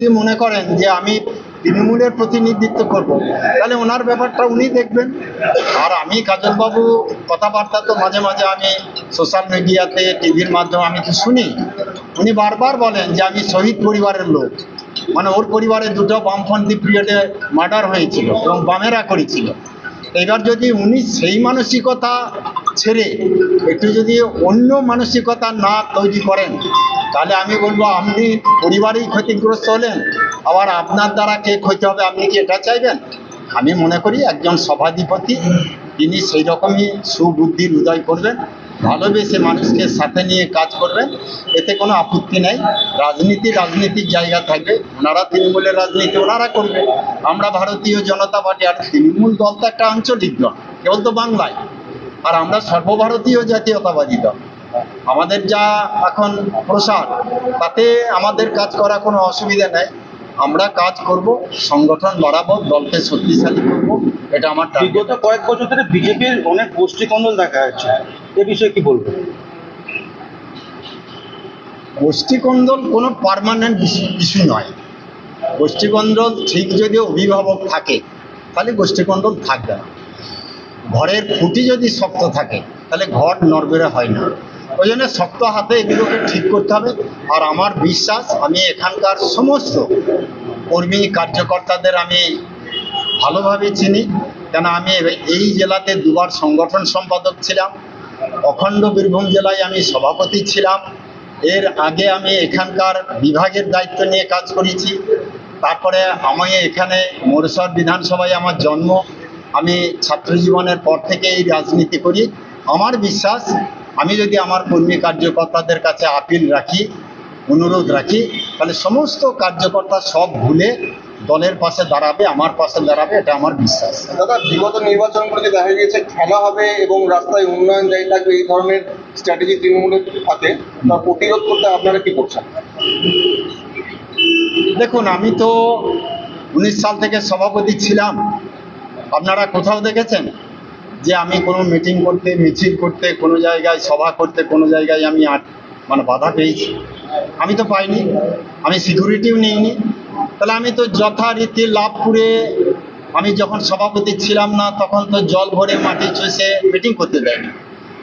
যদি মনে করেন যে আমি তৃণমূলের প্রতিনিধিত্ব করব, তাহলে ওনার ব্যাপারটা উনি দেখবেন। আর আমি কাজলবাবু কথাবার্তা তো মাঝে মাঝে আমি সোশ্যাল মিডিয়াতে টিভির মাধ্যমে আমি তো শুনি। উনি বারবার বলেন যে আমি শহীদ পরিবারের লোক। মানে ওর পরিবারে দুটো বামপন্থী পিরিয়ডে মার্ডার হয়েছিল এবং বামেরা করেছিল এবার যদি উনি সেই মানসিকতা ছেড়ে একটু যদি অন্য মানসিকতা না তৈরি করেন তাহলে আমি বলব, আপনি পরিবারেই ক্ষতিগ্রস্ত হলেন, আবার আপনার দ্বারা কে ক্ষতি হবে, আপনি কি এটা চাইবেন? আমি মনে করি একজন সভাধিপতি, তিনি সেই রকমই সুবুদ্ধির উদয় করবেন, ভালোবেসে মানুষকে সাথে নিয়ে কাজ করবেন, এতে কোনো আপত্তি নেই, রাজনীতি রাজনীতির জায়গা থাকবে, ওনারা তৃণমূলের রাজনীতি ওনারা করবে, আমরা ভারতীয় জনতা পার্টি, আর তৃণমূল দল তো একটা আঞ্চলিক দল, কেবল তো বাংলায়, আর আমরা সর্বভারতীয় জাতীয়তাবাদী দল। আমাদের যা এখন প্রসার তাতে আমাদের কাজ করা কোনো অসুবিধা নেই। আমরা কাজ করব সংগঠন বাড়াবো দলকে শক্তিশালী করব এটা আমার বিগত কয়েক বছর ধরে বিজেপির অনেক গোষ্ঠী কন্দল দেখা যাচ্ছে। এ বিষয়ে কি বলব গোষ্ঠীকন্দল কোনো পার্মানেন্ট ইস্যু নয়। গোষ্ঠীকন্দল ঠিক যদি অভিভাবক থাকে তাহলে গোষ্ঠীকন্দল থাকবে না। ঘরের খুঁটি যদি শক্ত থাকে তাহলে ঘর নড়বেড়ে হয় না। ওই জন্য শক্ত হাতে এগুলোকে ঠিক করতে হবে। আর আমার বিশ্বাস, আমি এখানকার সমস্ত কর্মী, কার্যকর্তাদের আমি ভালোভাবে চিনি। কেন আমি এই জেলাতে দুবার সংগঠন সম্পাদক ছিলাম। অখণ্ড বীরভূম জেলায় আমি সভাপতি ছিলাম। এর আগে আমি এখানকার বিভাগের দায়িত্ব নিয়ে কাজ করেছি। তারপরে আমি এখানে মোরসর বিধানসভায় আমার জন্ম। আমি ছাত্র জীবনের পর থেকে এই রাজনীতি করি। আমার বিশ্বাস আমি যদি আমার কর্মী কার্যকর্তাদের কাছে আপিল রাখি অনুরোধ রাখি তাহলে সমস্ত কার্যকর্তা সব ভুলে দলের পাশে দাঁড়াবে আমার পাশে দাঁড়াবে এটা আমার বিশ্বাস। দাদা বিগত নির্বাচনগুলোতে দেখা গিয়েছে খেলা হবে এবং রাস্তায় উন্নয়ন জারি থাকবে এই ধরনের স্ট্র্যাটেজি তৃণমূলের হাতে তা প্রতিরোধ করতে আপনারা কি করছেন? দেখুন আমি তো উনিশ সাল থেকে সভাপতি ছিলাম। আপনারা কোথাও দেখেছেন? যে আমি কোনো মিটিং করতে, মিছিল করতে, কোনো জায়গায় সভা করতে, কোনো জায়গায় আমি মানে বাধা পেয়েছি। আমি তো পাইনি। আমি সিকিউরিটিও নিইনি। তাহলে আমি তো যথারীতি লাভপুরে আমি যখন সভাপতি ছিলাম না, তখন তো জল ভরে মাটি চষে মিটিং করতে দেয়নি।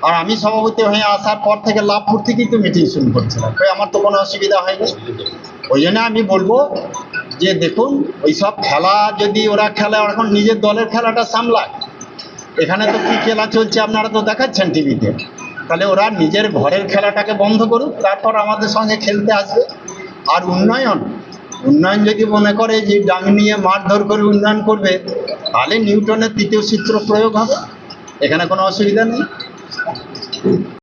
আর আমি সভাপতি হয়ে আসার পর থেকে লাভপুর থেকেই তো মিটিং শুরু করছিলাম। তাই আমার তো কোনো অসুবিধা হয়নি। ওই জন্য আমি বলব যে দেখুন ওই সব খেলা যদি ওরা খেলে এখন নিজের দলের খেলাটা সামলায়। এখানে তো কি খেলা চলছে আপনারা তো দেখাচ্ছেন টিভিতে। তাহলে ওরা নিজের ঘরের খেলাটাকে বন্ধ করুক, তারপর আমাদের সঙ্গে খেলতে আসবে। আর উন্নয়ন উন্নয়ন যদি মনে করে যে ডাং নিয়ে মারধর করে উন্নয়ন করবে, তাহলে নিউটনের তৃতীয় সূত্র প্রয়োগ হবে। এখানে কোনো অসুবিধা নেই।